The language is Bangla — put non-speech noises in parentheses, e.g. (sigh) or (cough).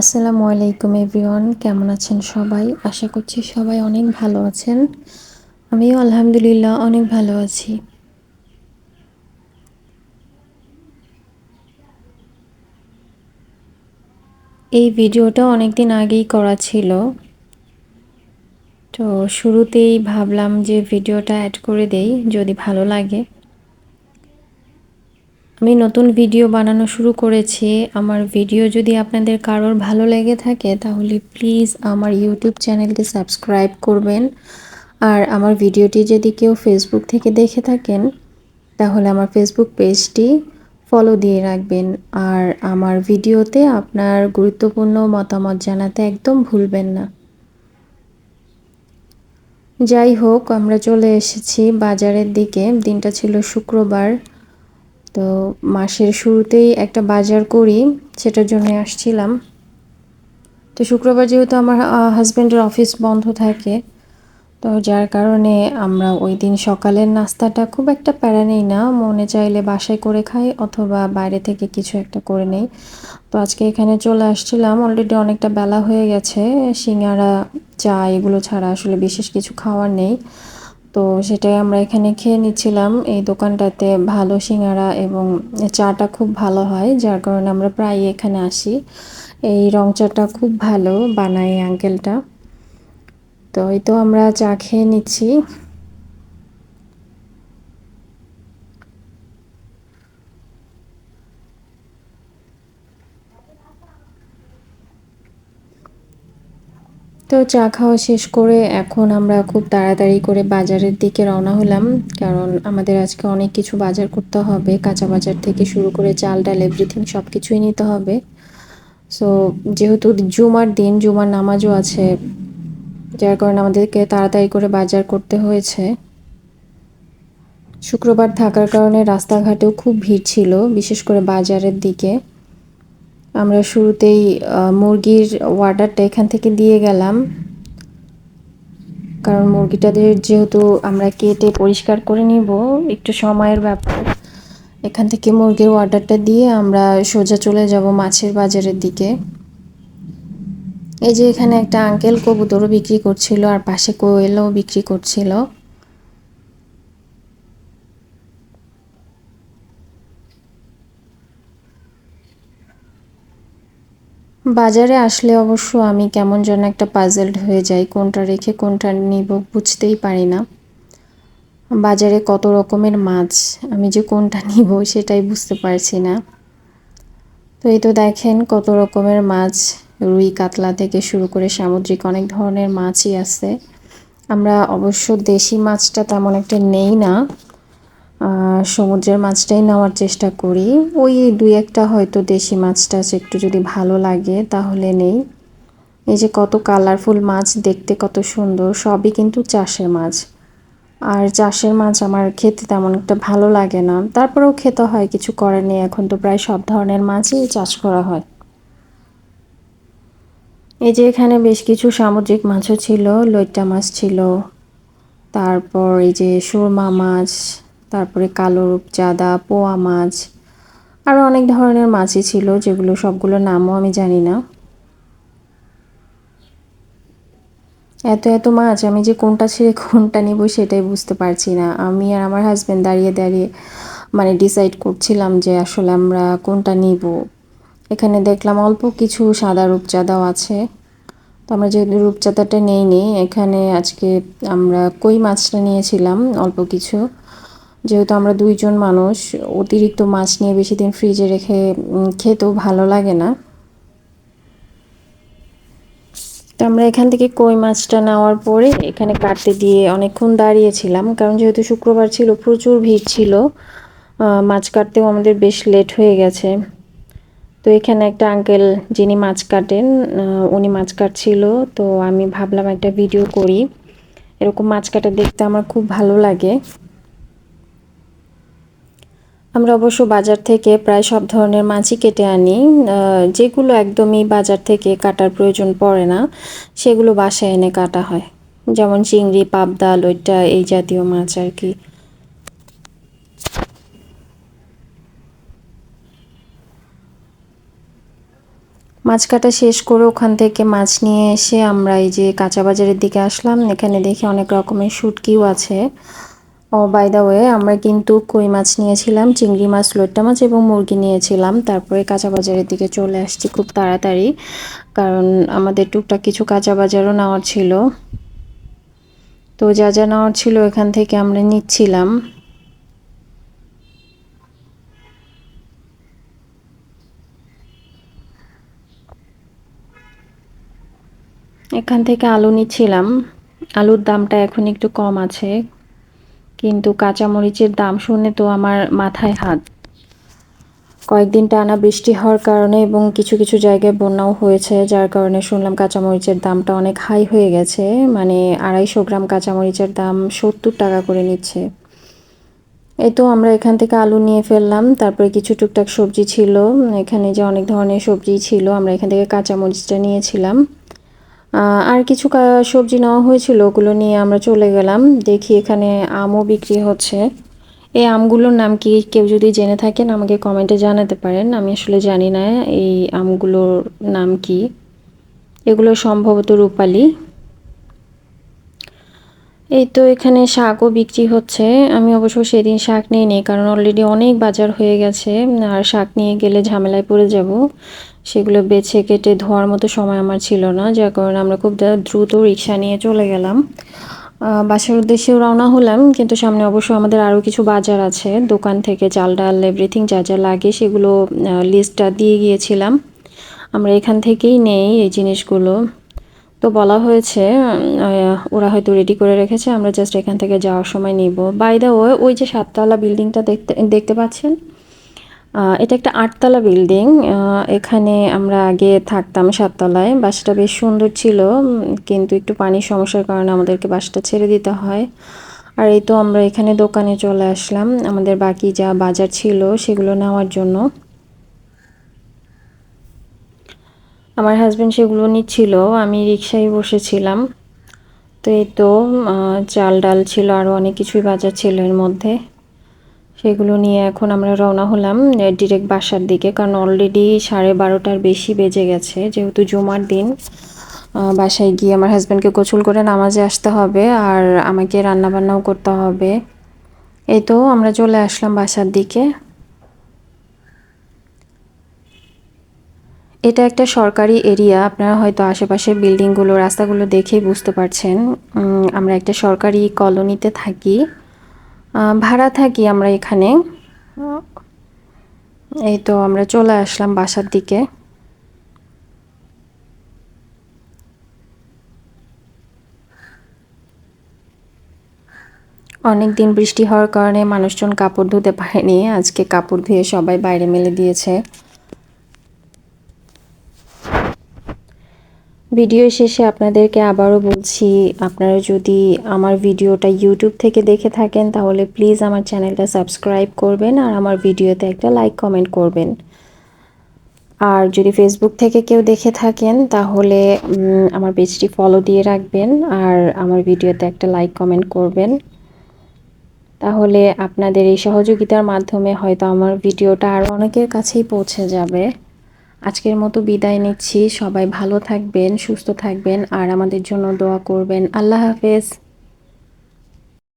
আসসালামু আলাইকুম এভরিওয়ান, কেমন আছেন সবাই? আশা করছি সবাই অনেক ভালো আছেন। আমিও আলহামদুলিল্লাহ অনেক ভালো আছি। এই ভিডিওটা অনেক দিন আগেই করা ছিল। তো শুরুতেই ভাবলাম যে ভিডিওটা অ্যাড করে দেই, যদি ভালো লাগে। আমি নতুন ভিডিও বানানো শুরু করেছি। আমার ভিডিও যদি আপনাদের কারোর ভালো লেগে থাকে, তাহলে প্লিজ আমার ইউটিউব চ্যানেলটি সাবস্ক্রাইব করবেন। আর আমার ভিডিওটি যদি কেউ ফেসবুক থেকে দেখে থাকেন, তাহলে আমার ফেসবুক পেজটি ফলো দিয়ে রাখবেন। আর আমার ভিডিওতে আপনার গুরুত্বপূর্ণ মতামত জানাতে একদম ভুলবেন না। যাই হোক, আমরা চলে এসেছি বাজারের দিকে। দিনটা ছিল শুক্রবার। তো মাসের শুরুতেই একটা বাজার করি, সেটার জন্য আসছিলাম। তো শুক্রবার যেহেতু আমার হাজব্যান্ডের অফিস বন্ধ থাকে, তো যার কারণে আমরা ওই দিন সকালের নাস্তাটা খুব একটা প্যারা নেই না, মনে চাইলে বাসায় করে খাই অথবা বাইরে থেকে কিছু একটা করে নেই। তো আজকে এখানে চলে আসছিলাম অলরেডি অনেকটা বেলা হয়ে গেছে, সিঙ্গারা, চা এগুলো ছাড়া আসলে বিশেষ কিছু খাওয়ার নেই। তো সেটাই আমরা এখানে খেয়ে নিচ্ছিলাম। এই দোকানটাতে ভালো সিঙ্গারা এবং চাটা খুব ভালো হয়, যার কারণে আমরা প্রায় এখানে আসি। এই রং চাটা খুব ভালো বানায় আঙ্কেলটা তো এই তো আমরা চা খেয়ে নিচ্ছি। তো চা খাওয়া শেষ করে এখন আমরা খুব তাড়াতাড়ি করে বাজারের দিকে রওনা হলাম। কারণ আমাদের আজকে অনেক কিছু বাজার করতে হবে। কাঁচা বাজার থেকে শুরু করে চাল, ডাল এভরিথিং সব কিছুই নিতে হবে। সো যেহেতু জুমার দিন, জুমার নামাজও আছে, যার কারণে আমাদেরকে তাড়াতাড়ি করে বাজার করতে হয়েছে। শুক্রবার থাকার কারণে রাস্তাঘাটেও খুব ভিড় ছিল, বিশেষ করে বাজারের দিকে। আমরা শুরুতেই মুরগির ওয়ার্ডারটা এখান থেকে দিয়ে গেলাম। কারণ মুরগিটাদের যেহেতু আমরা কেটে পরিষ্কার করে নিব, একটু সময়ের ব্যাপার। এখান থেকে মুরগির অর্ডারটা দিয়ে আমরা সোজা চলে যাব মাছের বাজারের দিকে। এই যে এখানে একটা আঙ্কেল কবুতরও বিক্রি করছিল, আর পাশে কোয়েলও বিক্রি করছিল। বাজারে আসলে অবশ্য আমি কেমন যেন একটা পাজেলড হয়ে যাই, কোনটা রেখে কোনটা নিব বুঝতেই পারি না। বাজারে কত রকমের মাছ, আমি যে কোনটা (laughs) নিব সেটাই বুঝতে পারছি না। তো এই তো দেখেন কত রকমের মাছ, রুই কাতলা থেকে শুরু করে সামুদ্রিক অনেক ধরনের মাছই আছে। আমরা অবশ্য দেশি মাছটা তেমন একটা নেই না সমুদ্রের মাছটাই নেওয়ার চেষ্টা করি। ওই দুই একটা হয়তো দেশি মাছটা একটু যদি ভালো লাগে তাহলে নেই। এই যে কত কালারফুল মাছ, দেখতে কত সুন্দর, সবই কিন্তু চাষের মাছ। আর চাষের মাছ আমার খেতে তেমন একটা ভালো লাগে না। তারপরেও খেতে হয়, কিছু করার নেই। এখন তো প্রায় সব ধরনের মাছই চাষ করা হয়। এই যে এখানে বেশ কিছু সামুদ্রিক মাছও ছিল, লইট্টা মাছ ছিল। তারপর এই যে সুরমা মাছ তারপরে কালো রূপচাঁদা, পোয়া মাছ আরও অনেক ধরনের মাছই ছিল, যেগুলো সবগুলো নামও আমি জানি না। এত এত মাছ, আমি যে কোনটা ছেড়ে কোনটা নিব সেটাই বুঝতে পারছি না। আমি আর আমার হাজব্যান্ড দাঁড়িয়ে দাঁড়িয়ে মানে ডিসাইড করছিলাম যে আসলে আমরা কোনটা নিব। এখানে দেখলাম অল্প কিছু সাদা রূপচাঁদাও আছে। তো আমরা যেহেতু রূপচাঁদাটা নেই নি এখানে আজকে আমরা কই মাছটা নিয়েছিলাম, অল্প কিছু। যেহেতু আমরা দুইজন মানুষ, অতিরিক্ত মাছ নিয়ে বেশি দিন ফ্রিজে রেখে খেতেও ভালো লাগে না। তো আমরা এখান থেকে কই মাছটা নেওয়ার পরে এখানে কাটতে দিয়ে অনেকক্ষণ দাঁড়িয়েছিলাম, কারণ যেহেতু শুক্রবার ছিল, প্রচুর ভিড় ছিল মাছ কাটতেও আমাদের বেশ লেট হয়ে গেছে। তো এখানে একটা আঙ্কেল যিনি মাছ কাটেন উনি মাছ কাটছিল, তো আমি ভাবলাম একটা ভিডিও করি। এরকম মাছ কাটা দেখতে আমার খুব ভালো লাগে। আমরা অবশ্য বাজার থেকে প্রায় সব ধরনের মাছই কেটে আনি। যেগুলো একদমই বাজার থেকে কাটার প্রয়োজন পড়ে না, সেগুলো বাসায় এনে কাটা হয়। যেমন চিংড়ি, পাবদা লইটা এই জাতীয় মাছ আর কি। মাছ কাটা শেষ করে ওখান থেকে মাছ নিয়ে এসে আমরা এই যে কাঁচা বাজারের দিকে আসলাম। এখানে দেখি অনেক রকমের শুটকিও আছে। ও বাই দা ওয়ে আমরা কিন্তু কই মাছ নিয়েছিলাম, চিংড়ি মাছ লোট্টা মাছ এবং মুরগি নিয়েছিলাম। তারপরে কাঁচা বাজারের দিকে চলে আসছি খুব তাড়াতাড়ি, কারণ আমাদের টুকটাক কিছু কাঁচা বাজারও নেওয়ার ছিল। তো যা যা নেওয়ার ছিল এখান থেকে আমরা নিচ্ছিলাম। এখান থেকে আলু নিচ্ছিলাম। আলুর দামটা এখন একটু কম আছে। কিন্তু কাঁচামরিচের দাম শুনে তো আমার মাথায় হাত। কয়েকদিন টানা বৃষ্টি হওয়ার কারণে এবং কিছু কিছু জায়গায় বন্যাও হয়েছে, যার কারণে শুনলাম কাঁচামরিচের দামটা অনেক হাই হয়ে গেছে। মানে আড়াইশো গ্রাম কাঁচামরিচের দাম সত্তর টাকা করে নিচ্ছে। এই তো আমরা এখান থেকে আলু নিয়ে ফেললাম, তারপরে কিছু টুকটাক সবজি ছিল। এখানে যে অনেক ধরনের সবজি ছিল, আমরা এখান থেকে কাঁচামরিচটা নিয়েছিলাম। আর কিছু সবজি নেওয়া হয়েছিল, ওগুলো নিয়ে আমরা চলে গেলাম। দেখি এখানে আমও বিক্রি হচ্ছে। এই আমগুলোর নাম কি কেউ যদি জেনে থাকেন, আমাকে কমেন্টে জানাতে পারেন। আমি আসলে জানি না এই আমগুলোর নাম কি। এগুলো সম্ভবত রূপালি। এই তো এখানে শাকও বিক্রি হচ্ছে। আমি অবশ্য সেদিন শাক নিয়ে নিই কারণ অলরেডি অনেক বাজার হয়ে গেছে। আর শাক নিয়ে গেলে ঝামেলায় পড়ে যাব। সেগুলো বেছে কেটে ধোয়ার মতো সময় আমার ছিল না, যার কারণে আমরা খুব দ্রুত রিক্সা নিয়ে চলে গেলাম। বাসার উদ্দেশ্যেও রওনা হলাম, কিন্তু সামনে অবশ্য আমাদের আরও কিছু বাজার আছে। দোকান থেকে চাল ডাল এভরিথিং যা যা লাগে সেগুলো লিস্টটা দিয়ে গিয়েছিলাম। আমরা এখান থেকেই নেই এই জিনিসগুলো। তো বলা হয়েছে ওরা হয়তো রেডি করে রেখেছে, আমরা জাস্ট এখান থেকে যাওয়ার সময় নিব। বাই ওই যে সাততলা বিল্ডিংটা দেখতে দেখতে পাচ্ছেন? এটা একটা আটতলা বিল্ডিং এখানে আমরা আগে থাকতাম সাততলায়। বাসটা বেশ সুন্দর ছিল কিন্তু একটু পানির সমস্যার কারণে আমাদেরকে বাসটা ছেড়ে দিতে হয়। আর এই তো আমরা এখানে দোকানে চলে আসলাম। আমাদের বাকি যা বাজার ছিল সেগুলো নেওয়ার জন্য। আমার হাজব্যান্ড সেগুলো নিচ্ছিল, আমি রিক্সায় বসেছিলাম। তো এই তো চাল ডাল ছিল আরও অনেক কিছুই বাজার ছিল এর মধ্যে। সেগুলো নিয়ে এখন আমরা রওনা হলাম ডিরেক্ট বাসার দিকে। কারণ অলরেডি সাড়ে বারোটার বেশি বেজে গেছে, যেহেতু জুমার দিন। বাসায় গিয়ে আমার হাজব্যান্ডকে গোসল করে নামাজে আসতে হবে আর আমাকে রান্নাবান্নাও করতে হবে। এই তো আমরা চলে আসলাম বাসার দিকে। এটা একটা সরকারি এরিয়া আপনারা হয়তো আশেপাশের বিল্ডিংগুলো রাস্তাগুলো দেখেই বুঝতে পারছেন। আমরা একটা সরকারি কলোনিতে থাকি। ভাড়া থাকি আমরা এখানে। এই তো আমরা চলে আসলাম বাসার দিকে। অনেক দিন বৃষ্টি হওয়ার কারণে মানুষজন কাপড় ধুতে পারেনি। আজকে কাপড় ধুয়ে সবাই বাইরে মেলে দিয়েছে। ভিডিও শেষে আপনাদেরকে আবারও বলছি, আপনারা যদি আমার ভিডিওটা ইউটিউব থেকে দেখে থাকেন, তাহলে প্লিজ আমার চ্যানেলটা সাবস্ক্রাইব করবেন আর আমার ভিডিওতে একটা লাইক কমেন্ট করবেন। আর যদি ফেসবুক থেকে কেউ দেখে থাকেন, তাহলে আমার পেজটি ফলো দিয়ে রাখবেন আর আমার ভিডিওতে একটা লাইক কমেন্ট করবেন। তাহলে আপনাদের এই সহযোগিতার মাধ্যমে হয়তো আমার ভিডিওটা আরও অনেকের কাছেই পৌঁছে যাবে। আজকের মতো বিদায় নিচ্ছি। সবাই ভালো থাকবেন, সুস্থ থাকবেন, আর আমাদের জন্য দোয়া করবেন। আল্লাহ হাফেজ।